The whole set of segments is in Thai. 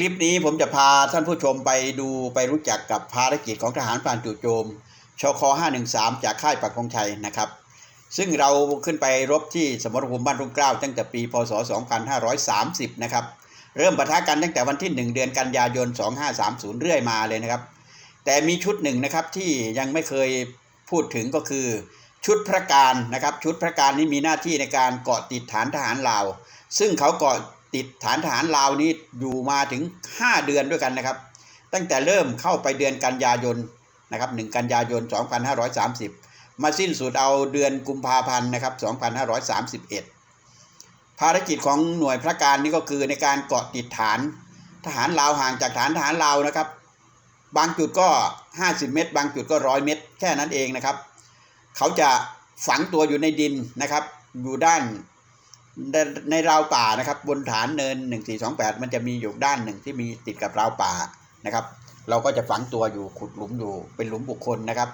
คลิปนี้ผมจะพาท่านผู้ชมไปดูไปรู้จักกับภารกิจของทหารพรานจู่โจมชค513 จากค่ายปักธงชัยนะครับ ซึ่งเราขึ้นไปรบที่สมรภูมิบ้านรุ่งเกล้าตั้งแต่ปีพศ 2530 นะครับ เริ่มปะทะกันตั้งแต่วันที่ 1 เดือนกันยายน 2530 เรื่อยมาเลยนะครับ แต่มีชุดหนึ่งนะครับที่ยังไม่เคยพูดถึงก็คือชุดพระการนะครับ ชุดพระการนี้มีหน้าที่ในการเกาะติดฐานทหารลาว ซึ่งเขาเกาะ ติดฐานทหารลาวนี้อยู่มาถึง 5 เดือนด้วยกันนะครับ ตั้งแต่เริ่มเข้าไปเดือนกันยายนนะครับ1กันยายน 2530 มาสิ้นสุดเอาเดือนกุมภาพันธ์นะครับ 2531 ภารกิจของหน่วยพระการนี้ก็คือในการเกาะติดฐานทหารลาวห่างจากฐานทหารลาวนะครับ บางจุดก็ 50 เมตร บางจุดก็ร้อยเมตร แค่นั้นเองนะครับ เขาจะฝังตัวอยู่ในดินนะครับ อยู่ด้าน ในราวป่านะครับ บนฐานเนิน 1428 มันจะมีอยู่ด้านหนึ่งที่มีติดกับราวป่านะครับ เราก็จะฝังตัวอยู่ขุดหลุมอยู่เป็นหลุมบุคคลนะครับ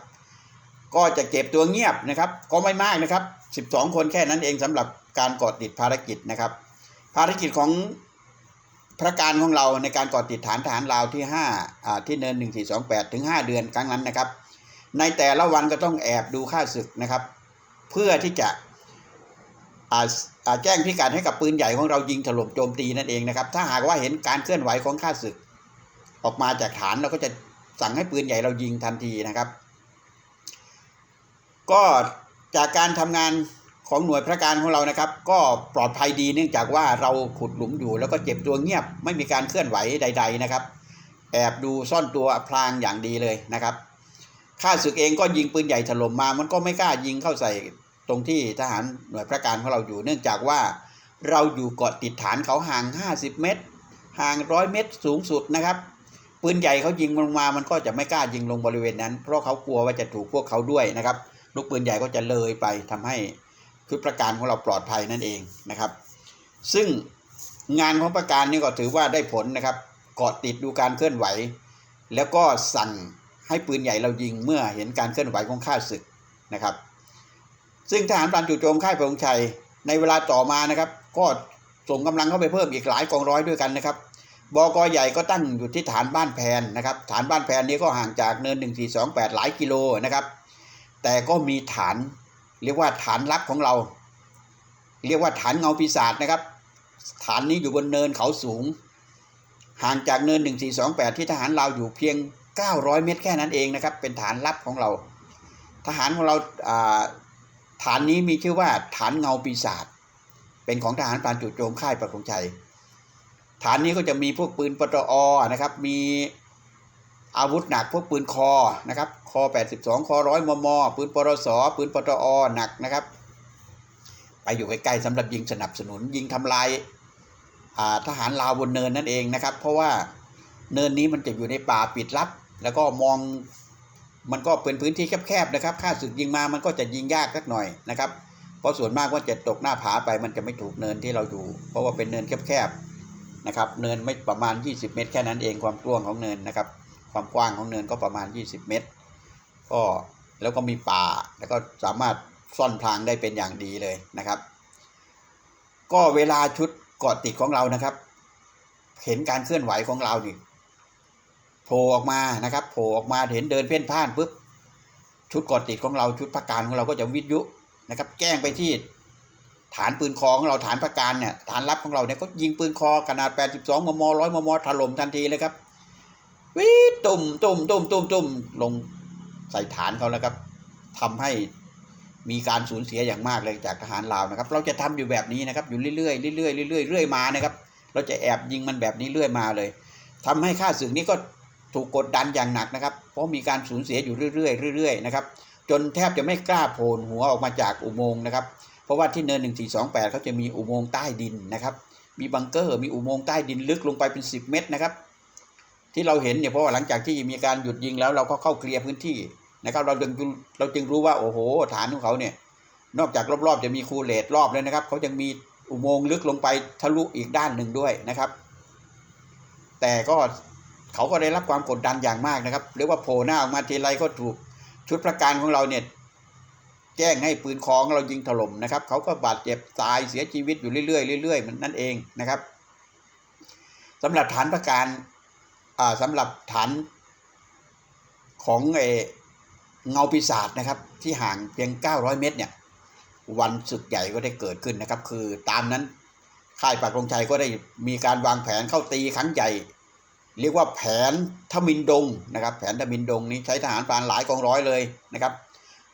ก็จะเก็บตัวเงียบนะครับ ก็ไม่มากนะครับ 12 คนแค่นั้นเองสำหรับการกอดติดภารกิจนะครับ ภารกิจของพระการของเราในการกอดติดฐานทหารลาวที่5อ่าที่เนิน 1428 ถึง 5 เดือนครั้งนั้นนะครับ ในแต่ละวันก็ต้องแอบดูค่าศึกนะครับ เพื่อที่จะ แจ้งพิกัดให้กับปืนใหญ่ของเรายิงถล่มโจมตีนั่นเองนะครับ ถ้าหากว่าเห็นการเคลื่อนไหวของค่าศึก ออกมาจากฐานเราก็จะสั่งให้ปืนใหญ่เรายิงทันทีนะครับ ก็จากการทำงานของหน่วยพระการของเรานะครับ ก็ปลอดภัยดีเนื่องจากว่าเราขุดหลุมอยู่ แล้วก็เจ็บตัวเงียบไม่มีการเคลื่อนไหวใด ๆนะครับ แอบดูซ่อนตัวพลางอย่างดีเลยนะครับข้าศึกเองก็ยิงปืนใหญ่ถล่มมา มันก็ไม่กล้ายิงเข้าใส่ ตรงที่ทหารหน่วยพระการของเราอยู่ เนื่องจากว่าเราอยู่เกาะติดฐานเขาห่าง 50 เมตร ห่างร้อยเมตรสูงสุดนะครับปืนใหญ่เขายิงลงมา มันก็จะไม่กล้ายิงลงบริเวณนั้น เพราะเขากลัวว่าจะถูกพวกเขาด้วยนะครับ ลูกปืนใหญ่ก็จะเลยไปทำให้ชุดประการของเราปลอดภัยนั่นเองนะครับ ซึ่งงานของประการนี้ก็ถือว่าได้ผลนะครับ เกาะติดดูการเคลื่อนไหว แล้วก็สั่งให้ปืนใหญ่เรายิงเมื่อเห็นการเคลื่อนไหวของข้าศึกนะครับ ซึ่งทหารปราณจู่โจมค่ายพงชัย ในเวลาต่อมานะครับ ก็ส่งกำลังเข้าไปเพิ่มอีกหลายกองร้อยด้วยกันนะครับบกใหญ่ก็ตั้งอยู่ที่ฐานบ้านแพนนะครับ ฐานบ้านแพนนี้ก็ห่างจากเนิน 1428 หลายกิโลนะครับ แต่ก็มีฐานเรียกว่าฐานลับของเรา เรียกว่าฐานเงาปีศาจนะครับ ฐานนี้อยู่บนเนินเขาสูง ห่างจากเนิน 1428 ที่ทหารเราอยู่เพียง 900 เมตรแค่นั้นเองนะครับ เป็นฐานลับของเรา ทหารของเรา ฐานนี้มีชื่อว่าฐานเงาปีศาจเป็นของทหารปราณจู่โจมค่ายประคงชัย ฐานนี้ก็จะมีพวกปืนปตอนะครับ มีอาวุธหนักพวกปืนคอนะครับคอ 82 คอร้อยมม ปืนปรสปืนปตอหนักนะครับ ไปอยู่ใกล้ๆสำหรับยิงสนับสนุน ยิงทำลายทหารลาวบนเนินนั่นเองนะครับ เพราะว่าเนินนี้มันจะอยู่ในป่าปิดลับ แล้วก็มอง มันก็เป็นพื้นที่แคบๆนะครับค่าศึกยิงมามันก็จะยิงยากสักหน่อยนะครับ เพราะส่วนมากว่าจะตกหน้าผาไปมันจะไม่ถูกเนินที่เราอยู่ เพราะว่าเป็นเนินแคบๆนะครับ เนินไม่ประมาณ 20 เมตร แค่นั้นเองความกว้างของเนินนะครับ ความกว้างของเนินก็ประมาณ 20 เมตร ก็แล้วก็มีป่าแล้วก็สามารถซ่อนพรางได้เป็นอย่างดีเลยนะครับ ก็เวลาชุดเกาะติดของเรานะครับ เห็นการเคลื่อนไหวของเรานี่ โผล่ออกมานะครับโผล่ออกมาเห็นเดินเพ่นพ่านปุ๊บชุดกอดติดของเราชุดพักการของเราก็จะวิทยุนะครับ แจ้งไปที่ฐานปืนคอของเราฐานพักการเนี่ยฐานรับของเราเนี่ยก็ยิงปืนคอขนาด 82 มม 100 มม ถล่มทันทีเลยครับวิตุ่มตุ่มตุ่มตุ่มตุ่มลงใส่ฐานเขาแล้วครับทำให้มีการสูญเสียอย่างมากเลยจากทหารลาวนะครับ เราจะทำอยู่แบบนี้นะครับอยู่เรื่อยๆเรื่อยๆเรื่อยๆเรื่อยมานะครับ เราจะแอบยิงมันแบบนี้เรื่อยมาเลยทำให้ค่าศึกนี้ก็ ถูกกดดันอย่างหนักนะครับ เพราะมีการสูญเสียอยู่เรื่อยๆเรื่อยๆนะครับจนแทบจะไม่กล้าโผล่หัวออกมาจากอุโมงค์นะครับเพราะว่าที่เนิน 1428เขาจะมีอุโมงค์ใต้ดินนะครับมีบังเกอร์มีอุโมงค์ใต้ดินลึกลงไปเป็น 10 เมตรนะครับ ที่เราเห็นเนี่ยเพราะว่าหลังจากที่มีการหยุดยิงแล้วเราก็เข้าเคลียร์พื้นที่นะครับ เราจึงเราจึงรู้ว่าโอ้โห ฐานของเขาเนี่ยนอกจากรอบๆจะมีคูเลตรอบเลยนะครับเขายังมีอุโมงค์ลึกลงไปทะลุอีกด้านหนึ่งด้วยนะครับ แต่ก็ เขาก็ได้รับความกดดันอย่างมากนะครับเรียกว่าโผล่หน้าออกมาทีไรก็ถูกชุดประการของเราเนี่ยแจ้งให้ปืนคองเรายิงถล่มนะครับ เขาก็บาดเจ็บตายเสียชีวิตอยู่เรื่อยๆเรื่อยๆมันนั่นเองนะครับสสำหรับฐานประการอ่าสำหรับฐานของเอเงาปีศาจนะครับ ที่ห่างเพียง 900 เมตรเนี่ย วันศึกใหญ่ก็ได้เกิดขึ้นนะครับ คือตามนั้นค่ายปักธงชัยก็ได้มีการวางแผนเข้าตีครั้งใหญ่ เรียกว่าแผนทมินดงนะครับ แผนทมินดงนี้ใช้ทหารพรานหลายกองร้อยเลยนะครับ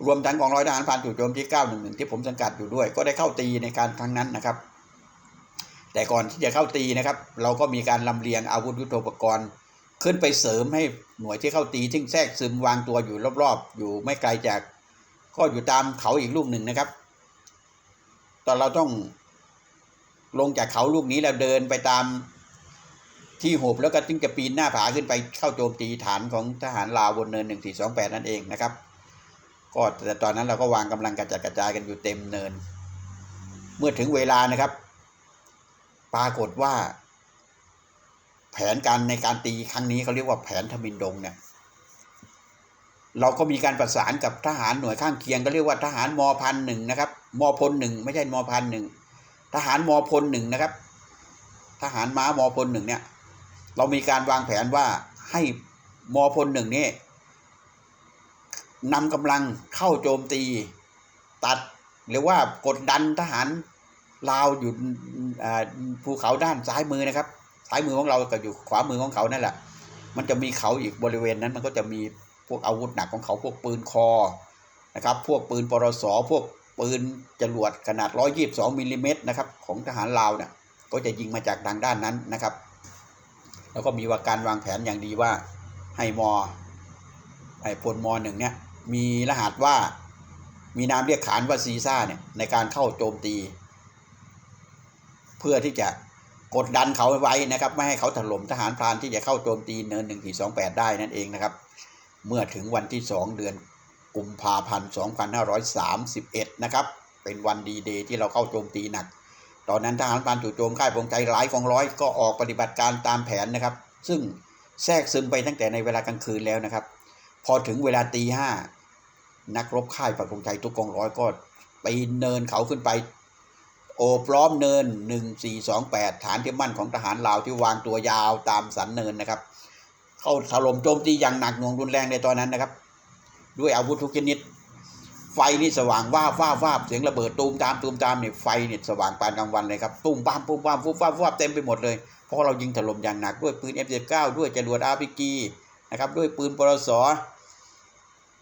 รวมทั้งกองร้อยทหารพรานจู่โจมที่911ที่ผมสังกัดอยู่ด้วย ก็ได้เข้าตีในการครั้งนั้นนะครับ แต่ก่อนที่จะเข้าตีนะครับ เราก็มีการลำเลียงอาวุธยุทโธปกรณ์ ขึ้นไปเสริมให้หน่วยที่เข้าตีซึ่งแทรกซึมวางตัวอยู่รอบๆ อยู่ไม่ไกลจาก ก็อยู่ตามเขาอีกลูกหนึ่งนะครับ ตอนเราต้องลงจากเขาลูกนี้แล้วเดินไปตาม ที่โหบแล้วก็จึงจะปีนหน้าผาขึ้นไปเข้าโจมตีฐานของทหารลาวบนเนิน 1428 นั่นเองนะครับ ก็แต่ตอนนั้นเราก็วางกำลังกระจัดกระจายกันอยู่เต็มเนิน เมื่อถึงเวลานะครับ ปรากฏว่า แผนการในการตีครั้งนี้เขาเรียกว่าแผนทมินดงเนี่ยเราก็มีการประสานกับทหารหน่วยข้างเคียงก็เรียกว่าทหารมพันหนึ่งนะครับมพลหนึ่งไม่ใช่มพันหนึ่งทหารมพลหนึ่งนะครับ ทหารม้ามพลหนึ่งเนี่ย เรามีการวางแผนว่าให้มอพลหนึ่งนี่นำกำลังเข้าโจมตี ตัดหรือว่ากดดันทหารลาวอยู่ภูเขาด้านซ้ายมือนะครับ ซ้ายมือของเราก็อยู่ขวามือของเขานั่นแหละ มันจะมีเขาอีกบริเวณนั้น มันก็จะมีพวกอาวุธหนักของเขาพวกปืนคอนะครับ พวกปืนปรสพวกปืนจรวดขนาด 122มิลลิเมตรนะครับของทหารลาวเนี่ยก็จะยิงมาจากทางด้านนั้นนะครับ แล้วก็มีว่าการวางแผนอย่างดีว่าให้มอไอ้พลมหนึ่งเนี่ยมีรหัสว่ามีนามเรียกขานว่าซีซ่าเนี่ยในการเข้าโจมตี เพื่อที่จะกดดันเขาไว้นะครับ ไม่ให้เขาถล่มทหารพรานที่จะเข้าโจมตีเนินหนึ่งสี่สองแปดได้นั่นเองนะครับ เมื่อถึงวันที่สองเดือนกุมภาพันธ์2531นะครับ เป็นวันดีเดย์ที่เราเข้าโจมตีหนัก ตอนนั้นทหารพานจู่โจมค่ายพงใจหลายกองร้อยก็ออกปฏิบัติการตามแผนนะครับ ซึ่งแทรกซึมไปตั้งแต่ในเวลากลางคืนแล้วนะครับ พอถึงเวลาตีห้านักรบค่ายปักธงชัยทุกกองร้อยก็ไปเนินเขาขึ้นไปโอบล้อมเนิน 1428 ฐานที่มั่นของทหารลาวที่วางตัวยาวตามสันเนินนะครับ เข้าถล่มโจมตีอย่างหนักหน่วงรุนแรงในตอนนั้นนะครับ ด้วยอาวุธทุกชนิด ไฟนี่สว่างว่าว่าว่าเสียงระเบิดตูมตามตูมตามเนี่ยไฟเนี่ยสว่างปานกลางวันเลยครับตุ้มบ้ามปุ้มบ้ามฟุบฟ้าบฟุบฟ้าเต็มไปหมดเลยเพราะเรายิงถล่มอย่างหนักด้วยปืน F19 ด้วยจรวด RPG นะครับด้วยปืนปรส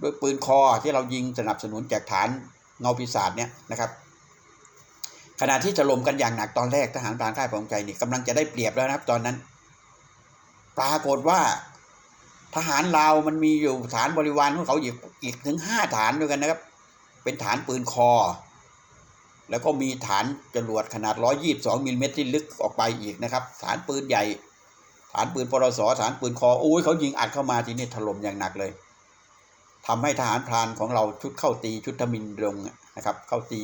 ด้วยปืนคอที่เรายิงสนับสนุนจากฐานเงาปีศาจเนี่ยนะครับขณะที่ถล่มกันอย่างหนักตอนแรกทหารพรานค่ายปองใจนี่กำลังจะได้เปรียบแล้วนะครับตอนนั้น ปรากฏว่าทหารลาวมันมีอยู่ฐานบริวารของเขาอีกอีกถึงห้าฐานด้วยกันนะครับ เป็นฐานปืนคอ แล้วก็มีฐานจรวดขนาด 122มิลลิเมตรที่ลึกออกไปอีกนะครับ ฐานปืนใหญ่ ฐานปืนปรสฐานปืนคอโอ้ยเขายิงอัดเข้ามาทีนี้ถล่มอย่างหนักเลยทำให้ทหารพรานของเราชุดเข้าตีชุดทมินลงนะครับ เข้าตี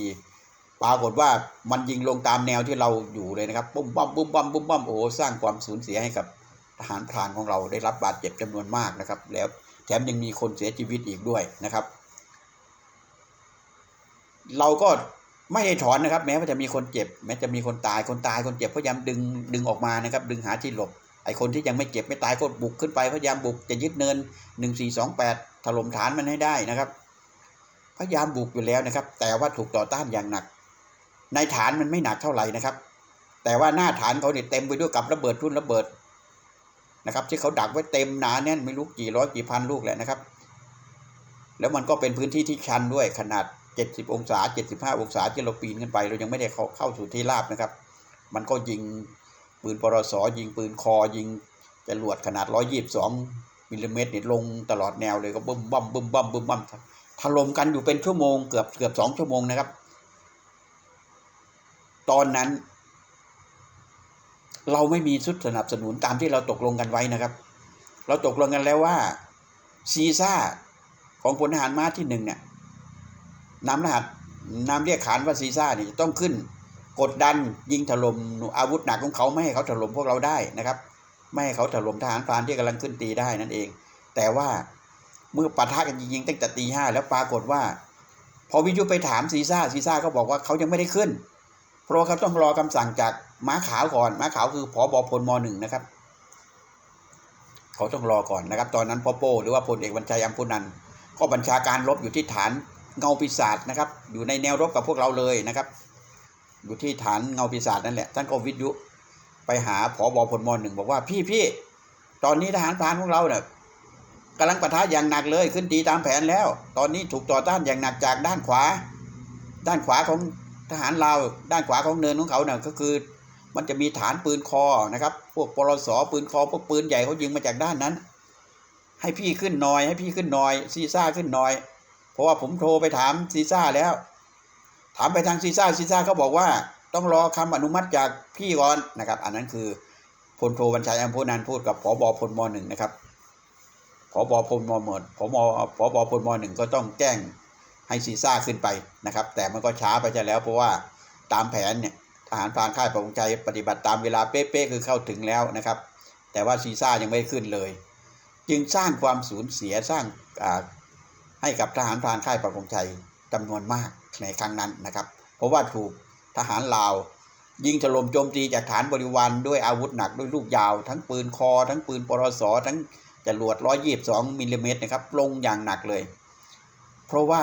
ปรากฏว่ามันยิงลงตามแนวที่เราอยู่เลยนะครับปุ้มบั้มปุ้มบั้มปุ้มบั้มโอ้สร้างความสูญเสียให้กับทหารพรานของเราได้รับบาดเจ็บจำนวนมากนะครับ แล้วแถมยังมีคนเสียชีวิตอีกด้วยนะครับ เราก็ไม่ได้ถอนนะครับ แม้ว่าจะมีคนเจ็บ แม้จะมีคนตายคนตายคนเจ็บพยายามดึงดึงออกมานะครับ ดึงหาที่หลบไอคนที่ยังไม่เจ็บไม่ตายก็บุกขึ้นไปพยายามบุกจะยึดเนินหนึ่งสี่สองแปดถล่มฐานมันให้ได้นะครับ พยายามบุกอยู่แล้วนะครับ แต่ว่าถูกต่อต้านอย่างหนัก ในฐานมันไม่หนักเท่าไหร่นะครับ แต่ว่าหน้าฐานเขาเนี่ยเต็มไปด้วยกับระเบิดทุ่นระเบิดนะครับที่เขาดักไว้เต็มหนาแน่นไม่รู้กี่ร้อยกี่พันลูกแหละนะครับ แล้วมันก็เป็นพื้นที่ที่ชันด้วยขนาด 70 องศา 75 องศาที่เราปีนขึ้นไป เรายังไม่ได้เข้าเข้าสู่ที่ราบนะครับ มันก็ยิงปืนปรสยิงปืนคอยิงจรวดขนาด 122มิลลิเมตรนี่ลงตลอดแนวเลยก็บึ้มบั่มบึ้มบั่มบึ้มบั่มถล่มกันอยู่เป็นชั่วโมงเกือบเกือบสองชั่วโมงนะครับ ตอนนั้น เราไม่มีชุดสนับสนุนตามที่เราตกลงกันไว้นะครับ เราตกลงกันแล้วว่าซีซ่าของพลทหารม้าที่หนึ่งเนี่ย นำรหัสนำเรียกขานว่าซีซ่านี่ต้องขึ้น กดดันยิงถล่มอาวุธหนักของเขาไม่ให้เขาถล่มพวกเราได้นะครับ ไม่ให้เขาถล่มทหารพรานที่กำลังขึ้นตีได้นั่นเอง แต่ว่าเมื่อปะทะกันจริงตั้งแต่ตีห้าแล้วปรากฏว่า พอวิทยุไปถามซีซ่าซีซ่าก็บอกว่าเขายังไม่ได้ขึ้น เพราะว่าเขาต้องรอคำสั่งจากม้าขาวก่อนม้าขาวคือผอบอพลมหนึ่งนะครับ เขาต้องรอก่อนนะครับ ตอนนั้นพ่อโป้หรือว่าพลเอกบรรชัยอัมพุนันก็บัญชาการรบอยู่ที่ฐาน เงาปีศาจนะครับ อยู่ในแนวรบกับพวกเราเลยนะครับ อยู่ที่ฐานเงาปีศาจนั่นแหละท่านก็วิทยุไปหาผอบอพลมหนึ่งบอกว่าพี่พี่ตอนนี้ทหารพรานของเราเนี่ยกำลังปะทะอย่างหนักเลยขึ้นตีตามแผนแล้ว ตอนนี้ถูกต่อต้านอย่างหนักจากด้านขวา ด้านขวาของทหารลาด้านขวาของเนินของเขาเนี่ยก็คือ มันจะมีฐานปืนคอนะครับ พวกปลสปืนคอพวกปืนใหญ่เขายิงมาจากด้านนั้น ให้พี่ขึ้นหน่อย ให้พี่ขึ้นหน่อยซีซ่าขึ้นหน่อย เพราะว่าผมโทรไปถามซีซ่าแล้ว ถามไปทางซีซ่าซีซ่าเขาบอกว่า ต้องรอคำอนุมัติจากพี่ก่อนนะครับ อันนั้นคือพลโทบัญชัยอัมพนันพูดกับผบพลมหนึ่งนะครับผบพลมหมดผบผบพลมหนึ่งก็ต้องแจ้งให้ซีซ่าขึ้นไปนะครับ แต่มันก็ช้าไปจะแล้วเพราะว่าตามแผนเนี่ยทหารพรานค่ายประมงใจปฏิบัติตามเวลาเป๊ะๆคือเข้าถึงแล้วนะครับ แต่ว่าซีซ่ายังไม่ขึ้นเลย จึงสร้างความสูญเสียสร้างอ่า ให้กับทหารพรานค่ายประมงใจจำนวนมากในครั้งนั้นนะครับ เพราะว่าถูกทหารลาว ยิงถล่มโจมตีจากฐานบริวารด้วยอาวุธหนักด้วยลูกยาว ทั้งปืนคอ ทั้งปืนปรสทั้งจรวด 122มิลลิเมตรนะครับลงอย่างหนักเลย เพราะว่า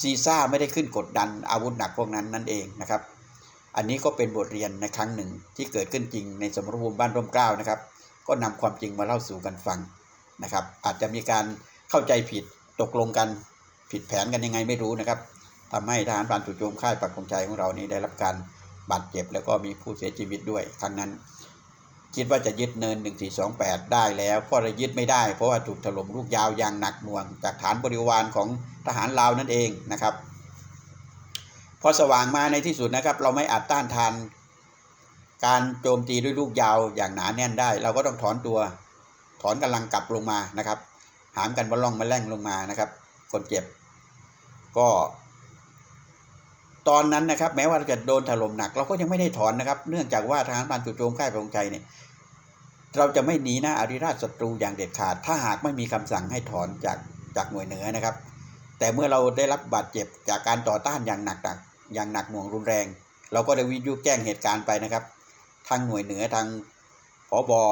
ซีซ่าไม่ได้ขึ้นกดดันอาวุธหนักพวกนั้นนั่นเองนะครับ อันนี้ก็เป็นบทเรียนในครั้งหนึ่งที่เกิดขึ้นจริงในสมรภูมิบ้านร่มเกล้านะครับ ก็นำความจริงมาเล่าสู่กันฟังนะครับ อาจจะมีการเข้าใจผิด ตกลงกันผิดแผนกันยังไงไม่รู้นะครับทำให้ทหารพรานจู่โจมค่ายปักธงชัยของเรานี้ได้รับการบาดเจ็บแล้วก็มีผู้เสียชีวิตด้วยครั้งนั้น คิดว่าจะยึดเนิน 1428 ได้แล้วก็เลยยึดไม่ได้ เพราะว่าถูกถล่มลูกยาวอย่างหนักหน่วง จากฐานบริวารของทหารลาวนั่นเองนะครับ พอสว่างมาในที่สุดนะครับ เราไม่อาจต้านทาน การโจมตีด้วยลูกยาวอย่างหนาแน่นได้ เราก็ต้องถอนตัว ถอนกำลังกลับลงมานะครับ หามกันบอลล่องมาแล่งลงมานะครับ คนเจ็บ ก็ ตอนนั้นนะครับ แม้ว่าจะโดนถล่มหนัก เราก็ยังไม่ได้ถอนนะครับ เนื่องจากว่าทหารพานจู่โจมค่ายพระองค์ใจเนี่ยเราจะไม่หนีหน้าอาริราชศัตรูอย่างเด็ดขาด ถ้าหากไม่มีคำสั่งให้ถอนจากจากหน่วยเหนือนะครับ แต่เมื่อเราได้รับบาดเจ็บจากการต่อต้านอย่างหนักหนักอย่างหนักหน่วงรุนแรง เราก็ได้วิทยุแจ้งเหตุการณ์ไปนะครับ ทางหน่วยเหนือทางผบอ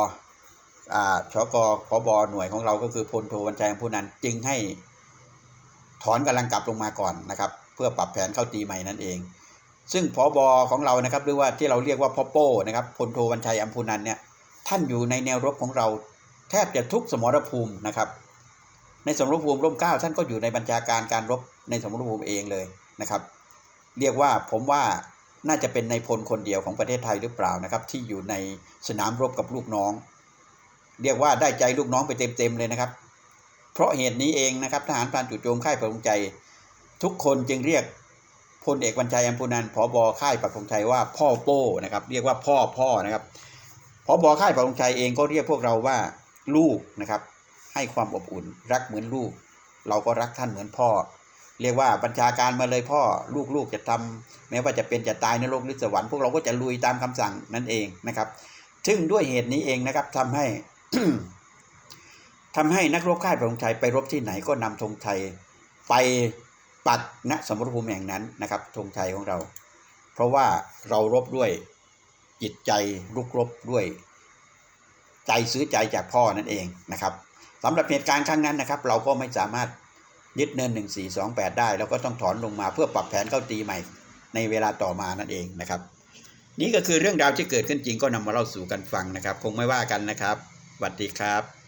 าชกผบหน่วยของเราก็คือพลโทวันชัยผู้นั้น จึงให้ถอนกำลังกลับลงมาก่อนนะครับ เพื่อปรับแผนเข้าตีใหม่นั่นเอง ซึ่งผบอของเรานะครับ หรือว่าที่เราเรียกว่าพ่อโป้นะครับพลโทวันชัยอัมพูนันเนี่ยท่านอยู่ในแนวรบของเราแทบจะทุกสมรภูมินะครับ ในสมรภูมิร่มเก้าท่านก็อยู่ในบัญชาการการรบในสมรภูมิเองเลยนะครับ เรียกว่าผมว่าน่าจะเป็นในพลคนเดียวของประเทศไทยหรือเปล่านะครับ ที่อยู่ในสนามรบกับลูกน้อง เรียกว่าได้ใจลูกน้องไปเต็มๆเลยนะครับ เพราะเหตุนี้เองนะครับทหารพรานจู่โจมค่ายประพงใจ ทุกคนจึงเรียกพลเอกบรรชัยอัมพูนันท์ผบค่ายประพงชัยว่าพ่อโป้นะครับ เรียกว่าพ่อพ่อนะครับพอบอค่ายพระองชัยเองก็เรียกพวกเราว่าลูกนะครับ ให้ความอบอุ่นรักเหมือนลูก เราก็รักท่านเหมือนพ่อ เรียกว่าบัญชาการมาเลยพ่อลูกๆจะทำแม้ว่าจะเป็นจะตายในโลกหรือสวรรค์พวกเราก็จะลุยตามคำสั่งนั่นเองนะครับ ซึ่งด้วยเหตุนี้เองนะครับทำให้ ทำให้นักรบค่ายพระองค์ชัยไปรบที่ไหนก็นำธงชัยไปปักณสมรภูมิแห่งนั้นนะครับธงชัยของเรา เพราะว่าเรารบด้วยจิตใจรุกรบด้วย ใจซื้อใจจากพ่อนั่นเองนะครับสำหรับเหตุการณ์ครั้งนั้นนะครับ เราก็ไม่สามารถยึดเนิน 1428 ได้เราก็ต้องถอนลงมาเพื่อปรับแผนเข้าตีใหม่ ในเวลาต่อมานั่นเองนะครับ นี่ก็คือเรื่องราวที่เกิดขึ้นจริงก็นำมาเล่าสู่กันฟังนะครับ คงไม่ว่ากันนะครับ วัสดีครับ